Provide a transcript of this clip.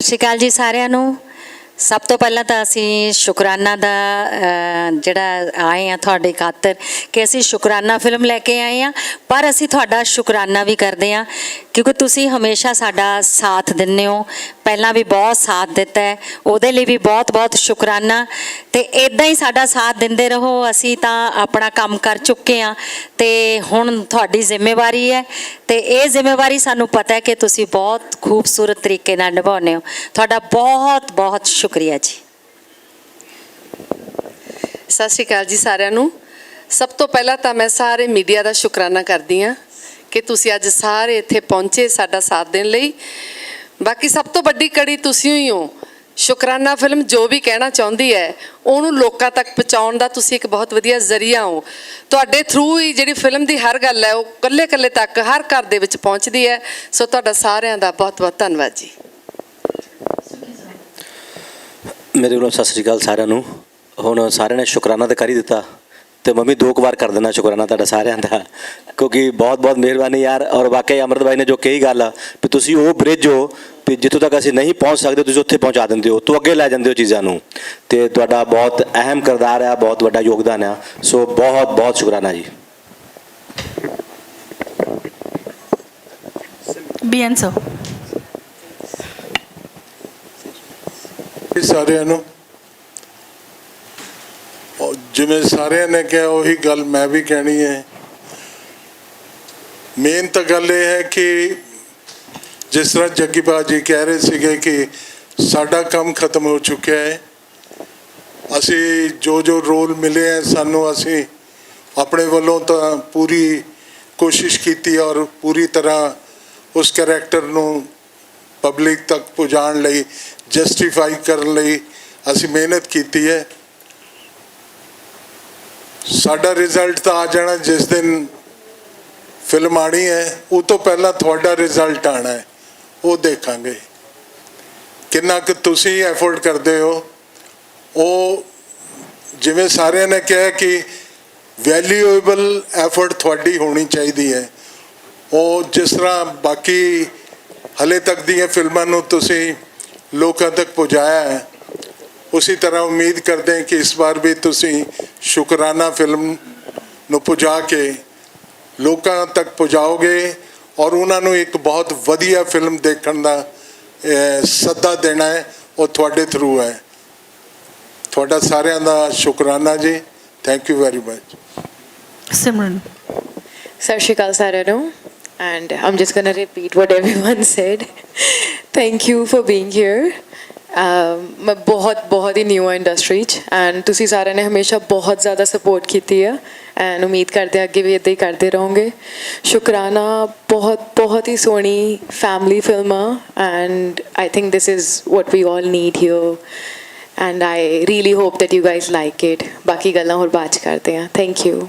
ਸਤਿ ਸ਼੍ਰੀ ਅਕਾਲ ਜੀ ਸਾਰਿਆਂ ਨੂੰ। ਸਭ ਤੋਂ ਪਹਿਲਾਂ ਤਾਂ ਅਸੀਂ ਸ਼ੁਕਰਾਨਾ ਦਾ ਜਿਹੜਾ ਆਏ ਆ ਤੁਹਾਡੇ ਖਾਤਰ ਕਿ ਅਸੀਂ ਸ਼ੁਕਰਾਨਾ ਫਿਲਮ ਲੈ ਕੇ ਆਏ ਆ ਪਰ ਅਸੀਂ ਤੁਹਾਡਾ ਸ਼ੁਕਰਾਨਾ ਵੀ ਕਰਦੇ ਆ ਕਿਉਂਕਿ ਤੁਸੀਂ ਹਮੇਸ਼ਾ ਸਾਡਾ ਸਾਥ ਦਿੰਦੇ ਹੋ। ਪਹਿਲਾਂ ਵੀ ਬਹੁਤ ਸਾਥ ਦਿੱਤਾ ਹੈ, ਉਹਦੇ ਲਈ ਵੀ ਬਹੁਤ-ਬਹੁਤ ਸ਼ੁਕਰਾਨਾ। ਤੇ ਇਦਾਂ ਹੀ ਸਾਡਾ ਸਾਥ ਦਿੰਦੇ ਰਹੋ, ਅਸੀਂ ਤਾਂ ਆਪਣਾ ਕੰਮ ਕਰ ਚੁੱਕੇ ਆ ਤੇ ਹੁਣ ਤੁਹਾਡੀ ਜ਼ਿੰਮੇਵਾਰੀ ਹੈ, ਤੇ ਇਹ ਜ਼ਿੰਮੇਵਾਰੀ ਸਾਨੂੰ ਪਤਾ ਹੈ ਕਿ ਤੁਸੀਂ ਬਹੁਤ ਖੂਬਸੂਰਤ ਤਰੀਕੇ ਨਾਲ ਨਿਭਾਉਂਦੇ ਹੋ। ਤੁਹਾਡਾ ਬਹੁਤ ਬਹੁਤ ਸ਼ੁਕਰੀਆ ਜੀ। ਸਤਿ ਸ਼੍ਰੀ ਅਕਾਲ ਜੀ ਸਾਰਿਆਂ ਨੂੰ। ਸਭ ਤੋਂ ਪਹਿਲਾਂ ਤਾਂ ਮੈਂ ਸਾਰੇ ਮੀਡੀਆ ਦਾ ਸ਼ੁਕਰਾਨਾ ਕਰਦੀ ਹਾਂ ਕਿ ਤੁਸੀਂ ਅੱਜ ਸਾਰੇ ਇੱਥੇ ਪਹੁੰਚੇ ਸਾਡਾ ਸਾਥ ਦੇਣ ਲਈ। ਬਾਕੀ ਸਭ ਤੋਂ ਵੱਡੀ ਕੜੀ ਤੁਸੀਂ ਹੀ ਹੋ। ਸ਼ੁਕਰਾਨਾ ਫਿਲਮ ਜੋ ਵੀ ਕਹਿਣਾ ਚਾਹੁੰਦੀ ਹੈ, ਉਹਨੂੰ ਲੋਕਾਂ ਤੱਕ ਪਹੁੰਚਾਉਣ ਦਾ ਤੁਸੀਂ ਇੱਕ ਬਹੁਤ ਵਧੀਆ ਜ਼ਰੀਆ ਹੋ। ਤੁਹਾਡੇ ਥਰੂ ਹੀ ਜਿਹੜੀ ਫਿਲਮ ਦੀ ਹਰ ਗੱਲ ਹੈ, ਉਹ ਕੱਲੇ-ਕੱਲੇ ਤੱਕ ਹਰ ਘਰ ਦੇ ਵਿੱਚ ਪਹੁੰਚਦੀ ਹੈ। ਸੋ ਤੁਹਾਡਾ ਸਾਰਿਆਂ ਦਾ ਬਹੁਤ-ਬਹੁਤ ਧੰਨਵਾਦ ਜੀ। ਮੇਰੇ ਵੱਲੋਂ ਸਤਿ ਸ੍ਰੀ ਅਕਾਲ ਸਾਰਿਆਂ ਨੂੰ। ਹੁਣ ਸਾਰਿਆਂ ਨੇ ਸ਼ੁਕਰਾਨਾ ਤਾਂ ਕਰ ਹੀ ਦਿੱਤਾ। ਤੇ ਮੰਮੀ ਦੋ ਕੁ ਵਾਰ ਕਰ ਦੇਣਾ ਸ਼ੁਕਰਾਨਾ ਤੁਹਾਡਾ ਸਾਰਿਆਂ ਦਾ। ਕਿਉਂਕਿ ਬਹੁਤ ਬਹੁਤ ਮਿਹਰਬਾਨੀ ਯਾਰ। ਔਰ ਵਾਕਈ ਅਮਰਤ ਭਾਈ ਨੇ ਜੋ ਕਹੀ ਗੱਲ ਆ, ਵੀ ਤੁਸੀਂ ਉਹ ਬ੍ਰਿਜ ਹੋ, ਵੀ ਜਿੱਥੋਂ ਤੱਕ ਅਸੀਂ ਨਹੀਂ ਪਹੁੰਚ ਸਕਦੇ, ਤੁਸੀਂ ਉੱਥੇ ਪਹੁੰਚਾ ਦਿੰਦੇ ਹੋ। ਤੋਂ ਅੱਗੇ ਲੈ ਜਾਂਦੇ ਹੋ ਚੀਜ਼ਾਂ ਨੂੰ। ਤੇ ਤੁਹਾਡਾ ਬਹੁਤ ਅਹਿਮ ਕਿਰਦਾਰ ਆ, ਬਹੁਤ ਵੱਡਾ ਯੋਗਦਾਨ ਆ। ਸੋ ਬਹੁਤ ਬਹੁਤ ਸ਼ੁਕਰਾਨਾ ਜੀ। Bienso. ਜੀ ਸਾਰਿਆਂ ਨੂੰ। ਜਿਵੇਂ ਸਾਰਿਆਂ ਨੇ ਕਿਹਾ, ਉਹੀ ਗੱਲ ਮੈਂ ਵੀ ਕਹਿਣੀ ਹੈ। ਮੇਨ ਤਾਂ ਗੱਲ ਇਹ ਹੈ ਕਿ ਜਿਸ ਤਰ੍ਹਾਂ ਜੱਗੀ ਬਾਜੀ ਕਹਿ ਰਹੇ ਸੀਗੇ ਕਿ ਸਾਡਾ ਕੰਮ ਖਤਮ ਹੋ ਚੁੱਕਿਆ ਹੈ। ਅਸੀਂ ਜੋ ਜੋ ਰੋਲ ਮਿਲੇ ਹੈ, ਸਾਨੂੰ ਅਸੀਂ ਆਪਣੇ ਵੱਲੋਂ ਤਾਂ ਪੂਰੀ ਕੋਸ਼ਿਸ਼ ਕੀਤੀ ਔਰ ਪੂਰੀ ਤਰ੍ਹਾਂ ਉਸ ਕੈਰੈਕਟਰ ਨੂੰ ਪਬਲਿਕ ਤੱਕ ਪਹੁੰਚਾਉਣ ਲਈ ਜਸਟੀਫਾਈ ਕਰਨ ਲਈ ਅਸੀਂ ਮਿਹਨਤ ਕੀਤੀ ਹੈ। ਸਾਡਾ ਰਿਜ਼ਲਟ ਤਾਂ ਆ ਜਾਣਾ ਜਿਸ ਦਿਨ ਫਿਲਮ ਆਣੀ ਹੈ, ਉਹ ਤੋਂ ਪਹਿਲਾਂ ਤੁਹਾਡਾ ਰਿਜ਼ਲਟ ਆਣਾ ਹੈ। ਉਹ ਦੇਖਾਂਗੇ। ਕਿੰਨਾ ਕੁ ਤੁਸੀਂ ਐਫਰਟ ਕਰਦੇ ਹੋ, ਉਹ ਜਿਵੇਂ ਸਾਰਿਆਂ ਨੇ ਕਿਹਾ ਕਿ ਵੈਲਿਊਏਬਲ ਐਫਰਟ ਤੁਹਾਡੀ ਹੋਣੀ ਚਾਹੀਦੀ ਹੈ। ਉਹ ਜਿਸ ਤਰ੍ਹਾਂ ਬਾਕੀ ਹਲੇ ਤੱਕ ਦੀਆਂ ਫਿਲਮਾਂ ਨੂੰ ਤੁਸੀਂ ਲੋਕਾਂ ਤੱਕ ਪਹੁੰਚਾਇਆ ਹੈ। ਉਸੇ ਤਰ੍ਹਾਂ ਉਮੀਦ ਕਰਦੇ ਹਾਂ ਕਿ ਇਸ ਵਾਰ ਵੀ ਤੁਸੀਂ ਸ਼ੁਕਰਾਨਾ ਫਿਲਮ ਨੂੰ ਪਹੁੰਚਾ ਕੇ ਲੋਕਾਂ ਤੱਕ ਪਹੁੰਚਾਓਗੇ ਔਰ ਉਹਨਾਂ ਨੂੰ ਇੱਕ ਬਹੁਤ ਵਧੀਆ ਫਿਲਮ ਦੇਖਣ ਦਾ ਸੱਦਾ ਦੇਣਾ ਹੈ ਉਹ ਤੁਹਾਡੇ ਥਰੂ ਹੈ। ਤੁਹਾਡਾ ਸਾਰਿਆਂ ਦਾ ਸ਼ੁਕਰਾਨਾ ਜੀ। Thank you very much Simran. ਸਤਿ ਸ਼੍ਰੀ ਅਕਾਲ ਸਾਰਿਆਂ ਨੂੰ। And I'm just going to repeat what everyone said. Thank you for being here. Um, ਮੈਂ ਬਹੁਤ ਬਹੁਤ ਹੀ ਨਿਊ ਹਾਂ ਇੰਡਸਟਰੀ 'ਚ ਐਂਡ ਤੁਸੀਂ ਸਾਰਿਆਂ ਨੇ ਹਮੇਸ਼ਾ ਬਹੁਤ ਜ਼ਿਆਦਾ ਸਪੋਰਟ ਕੀਤੀ ਹੈ ਐਂਡ ਉਮੀਦ ਕਰਦੇ ਹਾਂ ਅੱਗੇ ਵੀ ਇਦਾਂ ਹੀ ਕਰਦੇ ਰਹੋਗੇ ਸ਼ੁਕਰਾਨਾ ਬਹੁਤ ਬਹੁਤ ਹੀ ਸੋਹਣੀ ਫੈਮਿਲੀ ਫਿਲਮ ਆ and I think this is what we all need here. And I really hope that you guys like it. ਬਾਕੀ ਗੱਲਾਂ ਹੋਰ ਬਾਅਦ 'ਚ ਕਰਦੇ ਹਾਂ ਥੈਂਕ ਯੂ